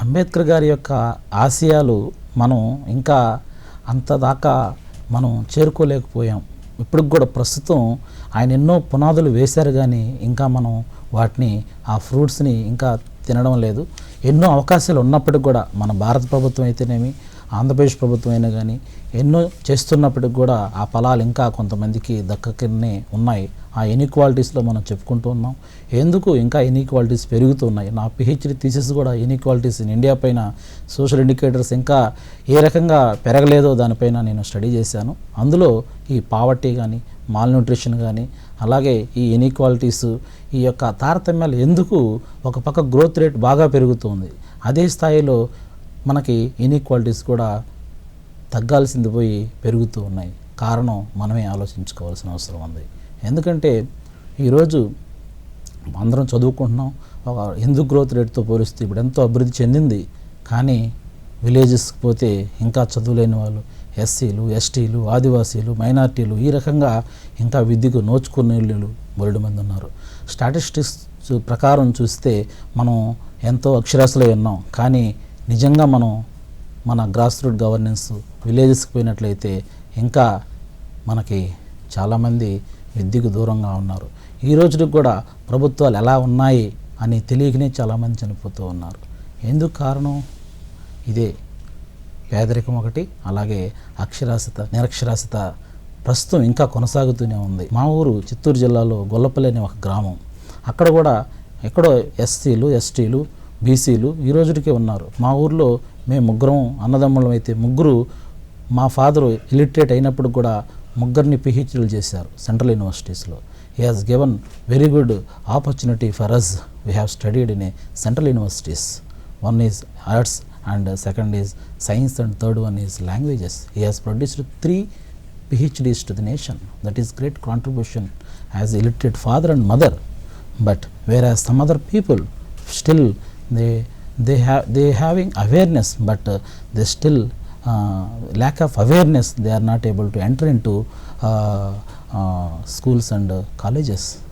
అంబేద్కర్ గారి యొక్క ఆశయాలు మనం ఇంకా అంతదాకా మనం చేరుకోలేకపోయాం. ఇప్పటికి కూడా ప్రస్తుతం ఆయన ఎన్నో పునాదులు వేశారు కానీ ఇంకా మనం వాటిని ఆ ఫ్రూట్స్ని ఇంకా తినడం లేదు. ఎన్నో అవకాశాలు ఉన్నప్పటికి కూడా మన భారత ప్రభుత్వం అయితేనేమి ఆంధ్రప్రదేశ్ ప్రభుత్వం అయినా కానీ ఎన్నో చేస్తున్నప్పటికి కూడా ఆ ఫలాలు ఇంకా కొంతమందికి దక్కకనే ఉన్నాయి. ఆ ఇన్ఈక్వాలిటీస్లో మనం చెప్పుకుంటూ ఉన్నాం. ఎందుకు ఇంకా ఇన్ఈక్వాలిటీస్ పెరుగుతున్నాయి నా పిహెచ్డి థీసెస్ కూడా ఇన్ఈక్వాలిటీస్ ఇన్ ఇండియా పైన సోషల్ ఇండికేటర్స్ ఇంకా ఏ రకంగా పెరగలేదో దానిపైన నేను స్టడీ చేశాను. అందులో ఈ పావర్టీ కానీ మాల్ న్యూట్రిషన్ కానీ అలాగే ఈ ఇన్ఈక్వాలిటీస్ ఈ యొక్క తారతమ్యాలు ఎందుకు ఒక పక్క గ్రోత్ రేట్ బాగా పెరుగుతుంది అదే స్థాయిలో మనకి ఇన్ఈక్వాలిటీస్ కూడా తగ్గాల్సింది పోయి పెరుగుతూ ఉన్నాయి. కారణం మనమే ఆలోచించుకోవాల్సిన అవసరం ఉంది. ఎందుకంటే ఈరోజు అందరం చదువుకుంటున్నాం. ఒక హిందూ గ్రోత్ రేట్తో పోలిస్తే ఇప్పుడు ఎంతో అభివృద్ధి చెందింది. కానీ విలేజెస్కి పోతే ఇంకా చదువులేని వాళ్ళు ఎస్సీలు ఎస్టీలు ఆదివాసీలు మైనార్టీలు ఈ రకంగా ఇంకా విద్యకు నోచుకునే వాళ్ళు బోలెడు మంది ఉన్నారు. స్టాటిస్టిక్స్ ప్రకారం చూస్తే మనం ఎంతో అక్షరాస్యులై ఉన్నాం. కానీ నిజంగా మనం మన గ్రాస్ రూట్ గవర్నెన్స్ విలేజెస్కి పోయినట్లయితే ఇంకా మనకి చాలామంది విద్యకు దూరంగా ఉన్నారు. ఈ రోజుకి కూడా ప్రభుత్వాలు ఎలా ఉన్నాయి అని తెలియకనే చాలామంది చనిపోతూ ఉన్నారు. ఎందుకు కారణం? ఇదే పేదరికం ఒకటి అలాగే అక్షరాస్యత నిరక్షరాస్యత ప్రస్తుతం ఇంకా కొనసాగుతూనే ఉంది. మా ఊరు చిత్తూరు జిల్లాలో గొల్లపల్లి అనే ఒక గ్రామం. అక్కడ కూడా ఎక్కడో ఎస్సీలు ఎస్టీలు బీసీలు ఈ రోజుకే ఉన్నారు. మా ఊర్లో మేము ముగ్గురం అన్నదమ్ములం అయితే ముగ్గురు మా ఫాదరు ఇలిటరేట్ అయినప్పుడు కూడా ముగ్గురిని పిహెచ్డీలు చేశారు central యూనివర్సిటీస్లో. He has given very good opportunity for us we have studied in a central universities one is arts and second is science and third one is languages he has produced three PhDs to the nation that is great contribution as illiterate father and mother but where as some other people still they they have they having awareness, but uh, they still uh, lack of awareness. They are not able to enter into uh, uh, schools and uh, colleges.